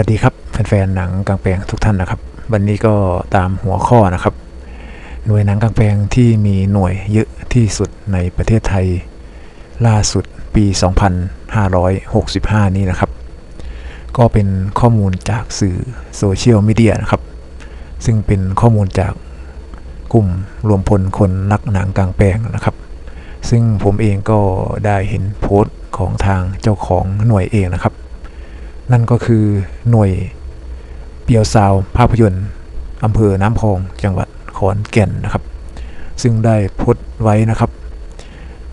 วัสดีครับแฟนๆหนังกลางแปลงทุกท่านนะครับ วันนี้ก็ตามหัวข้อนะครับ หน่วยหนังกลางแปลงที่มีหน่วยเยอะที่สุดในประเทศไทย ล่าสุดปี 2565 นี้นะครับ ก็เป็นข้อมูลจากสื่อโซเชียลมีเดียนะครับ ซึ่งเป็นข้อมูลจากกลุ่มรวมพลคนรักหนังกลางแปลงนะครับ ซึ่งผมเองก็ได้เห็นโพสต์ของทางเจ้าของหน่วยเองนะครับ นั่นก็คือหน่วยเปียวซาวภาพยนตร์อำเภอน้ำพองจังหวัดขอนแก่นนะครับ ซึ่งได้พสต์ไว้นะครับ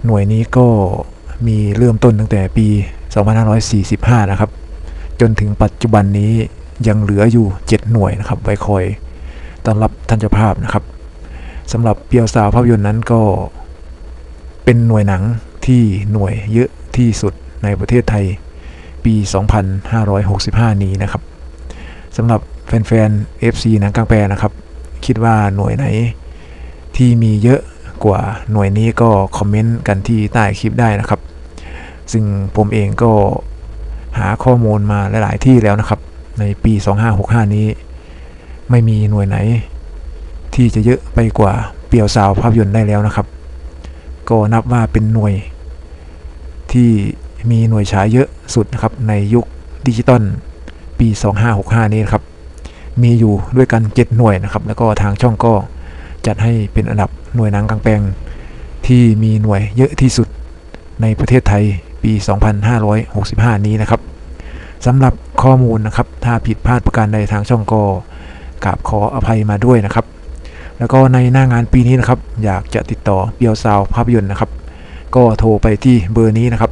หน่วยนี้ก็มีเริ่มต้นตั้งแต่ปี 2545 นะครับ จนถึงปัจจุบันนี้ยังเหลืออยู่ 7 หน่วยนะครับ ไว้คอยต้อนรับท่านเจ้าภาพนะครับสำหรับเปียวซาวภาพยนตร์นั้นก็เป็นหน่วยหนังที่หน่วยเยอะที่สุดในประเทศไทย ปี 2565 นี้นะครับสำหรับแฟนๆ FC หนังกลางแปลนะครับ คิดว่าหน่วยไหนที่มีเยอะกว่าหน่วยนี้ก็คอมเมนต์กันที่ใต้คลิปได้นะครับ ซึ่งผมเองก็หาข้อมูลมาหลายๆที่แล้วนะครับ ในปี 2565 นี้ ไม่มีหน่วยไหน ที่จะเยอะไปกว่าเปียวซาวภาพยนตร์ได้แล้วนะครับ ก็นับว่าเป็นหน่วยที่ มีหน่วยฉายเยอะสุดนะครับในยุคดิจิตอลปี 2565 นี้นะครับ มีอยู่ด้วยกัน 7 หน่วยนะครับ แล้วก็ทางช่องก็จัดให้เป็นอันดับหน่วยหนังกลางแปลง ที่มีหน่วยเยอะที่สุดในประเทศไทยปี 2565 นี้นะครับสำหรับข้อมูลนะครับ ถ้าผิดพลาดประการใดทางช่องก็กราบขออภัยมาด้วยนะครับ แล้วก็ในหน้างานปีนี้นะครับ อยากจะติดต่อเปียวซาวภาพยนตร์นะครับ ก็โทรไปที่เบอร์นี้นะครับ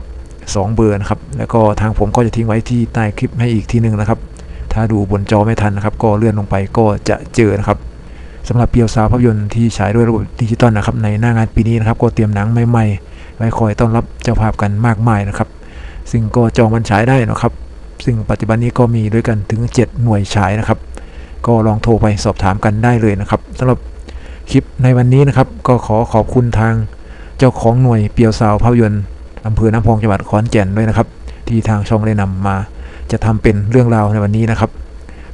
2 เบอร์นะครับ แล้วก็ทางผมก็จะทิ้งไว้ที่ใต้คลิปให้อีกทีหนึ่งนะครับ ถ้าดูบนจอไม่ทันนะครับ ก็เลื่อนลงไปก็จะเจอนะครับสำหรับเปียวซาวภาพยนตร์ที่ฉายด้วยระบบดิจิตอลนะครับ ในหน้างานปีนี้นะครับ ก็เตรียมหนังใหม่ๆไว้คอยต้อนรับเจ้าภาพกันมากมายนะครับ ซึ่งก็จองวันฉายได้นะครับ ซึ่งปัจจุบันนี้ก็มีด้วยกันถึง 7 หน่วยฉายนะครับ ก็ลองโทรไปสอบถามกันได้เลยนะครับสำหรับคลิปในวันนี้นะครับ ก็ขอขอบคุณทางเจ้าของหน่วยเปียวซาวภาพยนตร์ อำเภอน้ำพองจังหวัดขอนแก่นด้วยนะครับ ที่ทางช่องได้นำมาจะทำเป็นเรื่องราวในวันนี้นะครับ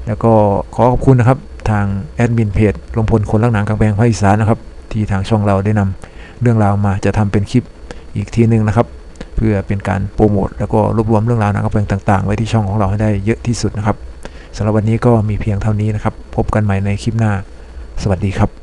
แล้วก็ขอขอบคุณนะครับทางแอดมินเพจลมพลคนรักหนังกลางแปลงภาคอีสานนะครับ ที่ทางช่องเราได้นำเรื่องราวมาจะทำเป็นคลิปอีกทีหนึ่งนะครับ เพื่อเป็นการโปรโมทแล้วก็รวบรวมเรื่องราวหนังกลางแปลงต่างๆ ไว้ที่ช่องของเราให้ได้เยอะที่สุดนะครับสำหรับวันนี้ก็มีเพียงเท่านี้นะครับ พบกันใหม่ในคลิปหน้า สวัสดีครับ